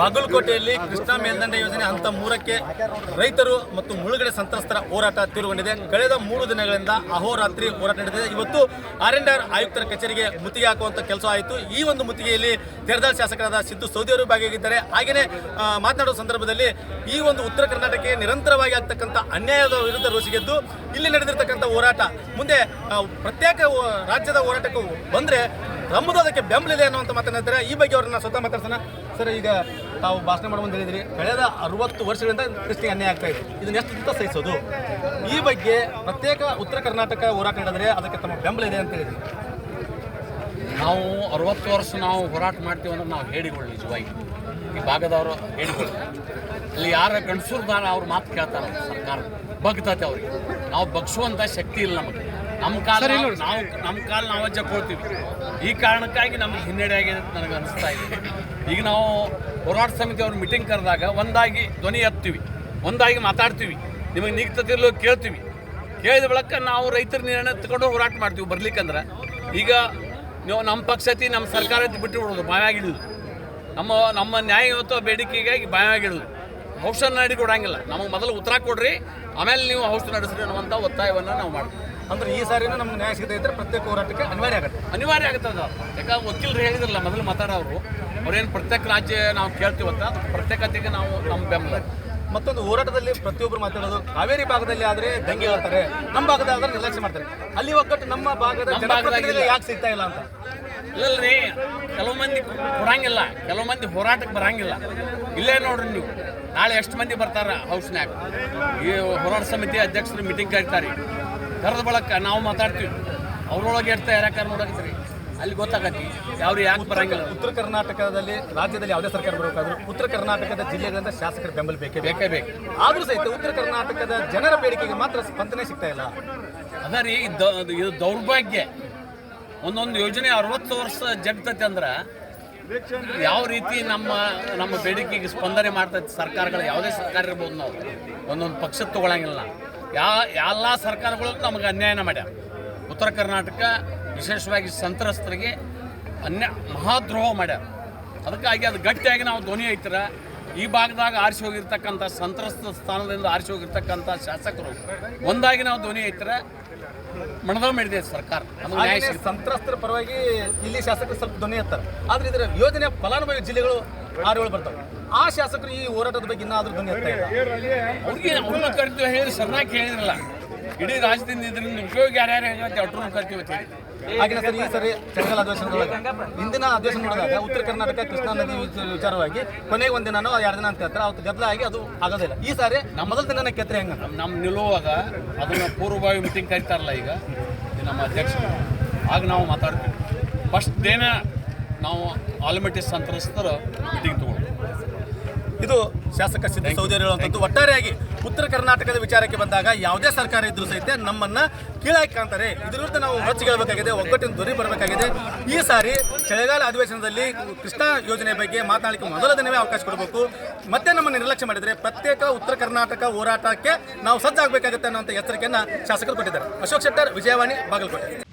ಬಾಗಲಕೋಟೆಯಲ್ಲಿ ಕೃಷ್ಣಾ ಮೇಲ್ದಂಡೆ ಯೋಜನೆ ಹಂತ ಮೂರಕ್ಕೆ ರೈತರು ಮತ್ತು ಮುಳುಗಡೆ ಸಂತ್ರಸ್ತರ ಹೋರಾಟ ತೀವ್ರಗೊಂಡಿದೆ. ಕಳೆದ ಮೂರು ದಿನಗಳಿಂದ ಅಹೋರಾತ್ರಿ ಹೋರಾಟ ನಡೆದಿದೆ. ಇವತ್ತು ಆರ್ ಎನ್ ಆರ್ ಆಯುಕ್ತರ ಕಚೇರಿಗೆ ಮುತ್ತಿಗೆ ಹಾಕುವಂತ ಕೆಲಸ ಆಯಿತು. ಈ ಒಂದು ಮುತ್ತಿಗೆಯಲ್ಲಿ ತೆರದಾಳ್ ಶಾಸಕರಾದ ಸಿದ್ದು ಸೌದಿಯವರು ಭಾಗಿಯಾಗಿದ್ದಾರೆ. ಹಾಗೆಯೇ ಮಾತನಾಡುವ ಸಂದರ್ಭದಲ್ಲಿ ಈ ಒಂದು ಉತ್ತರ ಕರ್ನಾಟಕಕ್ಕೆ ನಿರಂತರವಾಗಿ ಆಗ್ತಕ್ಕಂಥ ಅನ್ಯಾಯದ ವಿರುದ್ಧ ರೋಸಿಗೆದ್ದು ಇಲ್ಲಿ ನಡೆದಿರ್ತಕ್ಕಂಥ ಹೋರಾಟ, ಮುಂದೆ ಪ್ರತ್ಯೇಕ ರಾಜ್ಯದ ಹೋರಾಟಕ್ಕೂ ಬಂದ್ರೆ ನಮ್ಮದು ಅದಕ್ಕೆ ಬೆಂಬಲ ಇದೆ ಅನ್ನುವಂಥ ಮಾತನಾಡ್ತಾರೆ ಈ ಬಗ್ಗೆ ಅವ್ರನ್ನ ಸ್ವತಃ ಮಾತಾಡ್ಸೋಣ. ಸರ್, ಈಗ ತಾವು ಭಾಷಣ ಮಾಡುವಂತ ಹೇಳಿದ್ರಿ. ಕಳೆದ ಅರವತ್ತು ವರ್ಷಗಳಿಂದ ಕೃಷ್ಣಿಗೆ ಅನ್ಯಾಯ ಆಗ್ತಾ ಇದೆ. ಇದನ್ನ ಎಷ್ಟು ದಿನ ಸಹಿಸೋದು? ಈ ಬಗ್ಗೆ ಪ್ರತ್ಯೇಕ ಉತ್ತರ ಕರ್ನಾಟಕ ಹೋರಾಟ ನಡೆದರೆ ಅದಕ್ಕೆ ತಮ್ಮ ಬೆಂಬಲ ಇದೆ ಅಂತ ಹೇಳಿದ್ರಿ. ನಾವು ಅರವತ್ತು ವರ್ಷ ನಾವು ಹೋರಾಟ ಮಾಡ್ತೀವಿ ಅಂದ್ರೆ ನಾವು ಹೇಳಿಕೊಳ್ಳಿ ನಿಜವಾಗಿ. ಈ ಭಾಗದವರು ಹೇಳಿಕೊಳ್ಳಿ. ಅಲ್ಲಿ ಯಾರ ಗಂಡಸೂರ್ದಾರ ಅವ್ರ ಮಾತು ಕೇಳ್ತಾರೆ ಸರ್ಕಾರ. ಬಗ್ತತೆ ಅವ್ರಿಗೆ. ನಾವು ಬಗ್ಸುವಂಥ ಶಕ್ತಿ ಇಲ್ಲ ನಮಗೆ. ನಮ್ಮ ಕಾಲ ನಾವು ನಮ್ಮ ಕಾಲ ನಾವು ಜಕ್ಕೊಳ್ತೀವಿ ಈ ಕಾರಣಕ್ಕಾಗಿ ನಮ್ಗೆ ಹಿನ್ನಡೆ ಆಗಿದೆ ಅಂತ ನನಗೆ ಅನಿಸ್ತಾ ಇದೆ. ಈಗ ನಾವು ಹೋರಾಟ ಸಮಿತಿ ಅವ್ರ ಮೀಟಿಂಗ್ ಕರೆದಾಗ ಒಂದಾಗಿ ಧ್ವನಿ ಎತ್ತೀವಿ. ಒಂದಾಗಿ ಮಾತಾಡ್ತೀವಿ. ನಿಮಗೆ ನಿಗ್ತತಿರ್ಲೋ ಕೇಳ್ತೀವಿ. ಕೇಳಿದ ಬಳಿಕ ನಾವು ರೈತರ ನಿರ್ಣಯ ತಗೊಂಡು ಹೋರಾಟ ಮಾಡ್ತೀವಿ ಬರ್ಲಿಕ್ಕಂದ್ರೆ. ಈಗ ನೀವು ನಮ್ಮ ಪಕ್ಷ ಐತಿ ನಮ್ಮ ಸರ್ಕಾರ ಐತಿ ಬಿಟ್ಟು ಬಿಡೋದು ಬಾಯಾಗಿಡೋದು ನಮ್ಮ ನಮ್ಮ ನ್ಯಾಯಯುತ ಬೇಡಿಕೆಗಾಗಿ ಬಾಯಾಗಿಡೋದು ಔಷಧ ನಡಿ ಕೊಡಂಗಿಲ್ಲ. ನಮಗೆ ಮೊದಲು ಉತ್ತರ ಕೊಡ್ರಿ. ಆಮೇಲೆ ನೀವು ಔಷಧ ನಡೆಸ್ರಿ ಅನ್ನುವಂಥ ಒತ್ತಾಯವನ್ನು ನಾವು ಮಾಡ್ತೀವಿ. ಅಂದ್ರೆ ಈ ಸಾರಿನ ನಮ್ಗೆ ನ್ಯಾಯ ಸಿಗದೆ ಇದ್ರೆ ಪ್ರತ್ಯೇಕ ಹೋರಾಟಕ್ಕೆ ಅನಿವಾರ್ಯ ಆಗುತ್ತೆ. ಅನಿವಾರ್ಯ ಆಗುತ್ತೆ ಅದು. ಯಾಕಂದ್ರೆ ವಕೀಲರು ಹೇಳಿದ್ರಲ್ಲ ಮೊದಲು ಮಾತಾಡೋರು. ಅವ್ರೇನು ಪ್ರತ್ಯೇಕ ರಾಜ್ಯ ನಾವು ಕೇಳ್ತೀವತ್ತ ಪ್ರತ್ಯೇಕತೆಗೆ ನಾವು ನಮ್ಮ ಬೆಂಬಲ. ಮತ್ತೊಂದು ಹೋರಾಟದಲ್ಲಿ ಪ್ರತಿಯೊಬ್ಬರು ಮಾತಾಡೋದು ಕಾವೇರಿ ಭಾಗದಲ್ಲಿ ಆದ್ರೆ ದಂಗೆ ಹೇಳ್ತಾರೆ. ನಮ್ಮ ಭಾಗದಾದ್ರೆ ನಿರ್ಲಕ್ಷ್ಯ ಮಾಡ್ತಾರೆ. ಅಲ್ಲಿ ಒಗ್ಗಟ್ಟು ನಮ್ಮ ಭಾಗದ ಜನಪ್ರತಿನಿಧಿಗಳು ಯಾಕೆ ಸಿಗ್ತಾ ಇಲ್ಲ ಅಂತ? ಇಲ್ಲಲ್ರಿ ಕೆಲವು ಮಂದಿ ಕೊಡಂಗಿಲ್ಲ ಕೆಲವು ಮಂದಿ ಹೋರಾಟಕ್ಕೆ ಬರಂಗಿಲ್ಲ. ಇಲ್ಲೇ ನೋಡ್ರಿ ನೀವು. ನಾಳೆ ಎಷ್ಟು ಮಂದಿ ಬರ್ತಾರ ಹೌಸ್ನ್ಯಾಗ ಈ ಹೋರಾಟ ಸಮಿತಿ ಅಧ್ಯಕ್ಷರು ಮೀಟಿಂಗ್ ಕರೀತಾರೆ. ಕರೆದ ಬಳಕ ನಾವು ಮಾತಾಡ್ತೀವಿ. ಅವ್ರೊಳಗೆ ಎಷ್ಟು ಯಾರ್ಯಾಕಾರ ನೋಡಕತ್ರಿ ಅಲ್ಲಿ ಗೊತ್ತಾಗತ್ತಿ. ಯಾರು ಯಾಕೆ ಬರಂಗಿಲ್ಲ. ಉತ್ತರ ಕರ್ನಾಟಕದಲ್ಲಿ ರಾಜ್ಯದಲ್ಲಿ ಯಾವುದೇ ಸರ್ಕಾರ ಬರಬೇಕಾದ್ರೂ ಉತ್ತರ ಕರ್ನಾಟಕದ ಜಿಲ್ಲೆಗಳಿಂದ ಶಾಸಕರ ಬೆಂಬಲ ಬೇಕೇ ಬೇಕು. ಬೇಕೇ ಆದರೂ ಸಹಿತ ಉತ್ತರ ಕರ್ನಾಟಕದ ಜನರ ಬೇಡಿಕೆಗೆ ಮಾತ್ರ ಸ್ಪಂದನೆ ಸಿಗ್ತಾ ಇಲ್ಲ. ಅದ ರೀ ಇದು ದೌರ್ಭಾಗ್ಯ. ಒಂದೊಂದು ಯೋಜನೆ ಅರವತ್ತು ವರ್ಷ ಜಗ್ತೈತೆ ಅಂದ್ರೆ ಯಾವ ರೀತಿ ನಮ್ಮ ನಮ್ಮ ಬೇಡಿಕೆಗೆ ಸ್ಪಂದನೆ ಮಾಡ್ತೈತೆ ಸರ್ಕಾರಗಳು ಯಾವುದೇ ಸರ್ಕಾರ ಇರ್ಬೋದು ನಾವು. ಒಂದೊಂದು ಪಕ್ಷ ತಗೊಳಂಗಿಲ್ಲ. ಯಾ ಎಲ್ಲ ಸರ್ಕಾರಗಳು ನಮಗೆ ಅನ್ಯಾಯನ ಮಾಡ್ಯಾರ. ಉತ್ತರ ಕರ್ನಾಟಕ ವಿಶೇಷವಾಗಿ ಸಂತ್ರಸ್ತರಿಗೆ ಅನ್ಯ ಮಹಾದ್ರೋಹ ಮಾಡ್ಯಾರ. ಅದಕ್ಕಾಗಿ ಅದು ಗಟ್ಟಿಯಾಗಿ ನಾವು ಧ್ವನಿ ಐತರ. ಈ ಭಾಗದಾಗ ಆರಿಸಿ ಹೋಗಿರ್ತಕ್ಕಂಥ ಸಂತ್ರಸ್ತ ಸ್ಥಾನದಿಂದ ಆರಿಸಿ ಹೋಗಿರ್ತಕ್ಕಂಥ ಶಾಸಕರು ಒಂದಾಗಿ ನಾವು ಧ್ವನಿ ಐತರ ಮಣದ ಮಾಡಿದೆ ಸರ್ಕಾರ. ಸಂತ್ರಸ್ತರ ಪರವಾಗಿ ಇಲ್ಲಿ ಶಾಸಕರು ಸ್ವಲ್ಪ ಧ್ವನಿ ಎತ್ತಾರೆ. ಆದ್ರೆ ಇದರ ಯೋಜನೆ ಫಲಾನುಭವಿ ಜಿಲ್ಲೆಗಳು ಆರು ಏಳು ಬರ್ತವೆ. ಆ ಶಾಸಕರು ಈ ಹೋರಾಟದ ಬಗ್ಗೆ ಇನ್ನಾದ್ರೂ ಧ್ವನಿ ಎತ್ತಾ ಇಲ್ಲ. ಅವ್ರಿಗೆ ಅವ್ರನ್ನ ಕರಿತೀವಿ ಹೇಳಿ ಸರ್ನಾಗಿ ಹೇಳಿದ್ರಲ್ಲ. ಇಡೀ ರಾಜ್ಯದಿಂದ ಇದರಿಂದ ಉಪಯೋಗ ಯಾರ್ಯಾರು ಹೇಳಿ ಅವ್ರನ್ನ ಕರಿತೀವಿ ಅಂತ ಹೇಳಿ. ಹಾಗೆ ಸರ್ ಈ ಸರಿ ಚಳಿಗಾಲ ಅಧಿವೇಶನದೊಳಗೆ ಹಿಂದಿನ ಅಧಿವೇಶನ ನೋಡಿದಾಗ ಉತ್ತರ ಕರ್ನಾಟಕ ಕೃಷ್ಣಾ ನದಿ ವಿಚಾರವಾಗಿ ಕೊನೆಗೆ ಒಂದು ದಿನನೋ ಎರಡು ದಿನ ಅಂತ ಹೇಳ್ತಾರೆ. ಅವತ್ತು ಗದ್ದಲ ಆಗಿ ಅದು ಆಗೋದಿಲ್ಲ ಈ ಸಾರಿ ನಮ್ಮ ಮೊದಲ ದಿನ ಕೆತ್ತರೆ ಹೆಂಗ? ನಮ್ಮ ನಿಲುವಾಗ ನಿಲ್ಲುವಾಗ ಅದನ್ನು ಪೂರ್ವಭಾವಿ ಮೀಟಿಂಗ್ ಕರಿತಾರಲ್ಲ ಈಗ ನಮ್ಮ ಅಧ್ಯಕ್ಷರು. ಆಗ ನಾವು ಮಾತಾಡ್ತೀವಿ. ಫಸ್ಟ್ ಡೇನ ನಾವು ಆಲ್ಮಟ್ಟಿ ಸಂತ್ರಸ್ತರು ಮೀಟಿಂಗ್ ತಗೊಂಡು ಇದು ಶಾಸಕ ಸಿದ್ದು ಸೌದಿಯರು ಹೇಳುವಂಥದ್ದು. ಒಟ್ಟಾರೆಯಾಗಿ ಉತ್ತರ ಕರ್ನಾಟಕದ ವಿಚಾರಕ್ಕೆ ಬಂದಾಗ ಯಾವುದೇ ಸರ್ಕಾರ ಇದ್ರೂ ಸಹಿತ ನಮ್ಮನ್ನ ಕೀಳಾಗಿ ಕಾಣ್ತಾರೆ. ಇದ್ರ ವಿರುದ್ಧ ನಾವು ಹೊಚ್ಚಿಗೆಳ್ಬೇಕಾಗಿದೆ ಒಗ್ಗಟ್ಟಿನ ದೊರೆ ಬರಬೇಕಾಗಿದೆ. ಈ ಸಾರಿ ಚಳಿಗಾಲ ಅಧಿವೇಶನದಲ್ಲಿ ಕೃಷ್ಣಾ ಯೋಜನೆ ಬಗ್ಗೆ ಮಾತನಾಡಲಿಕ್ಕೆ ಮೊದಲ ದಿನವೇ ಅವಕಾಶ ಕೊಡಬೇಕು. ಮತ್ತೆ ನಮ್ಮ ನಿರ್ಲಕ್ಷ್ಯ ಮಾಡಿದರೆ ಪ್ರತ್ಯೇಕ ಉತ್ತರ ಕರ್ನಾಟಕ ಹೋರಾಟಕ್ಕೆ ನಾವು ಸಜ್ಜಾಗಬೇಕಾಗುತ್ತೆ ಅನ್ನೋಂಥ ಎಚ್ಚರಿಕೆಯನ್ನು ಶಾಸಕರು ಕೊಟ್ಟಿದ್ದಾರೆ. ಅಶೋಕ್ ಶೆಟ್ಟರ್ ವಿಜಯವಾಣಿ ಬಾಗಲಕೋಟೆ.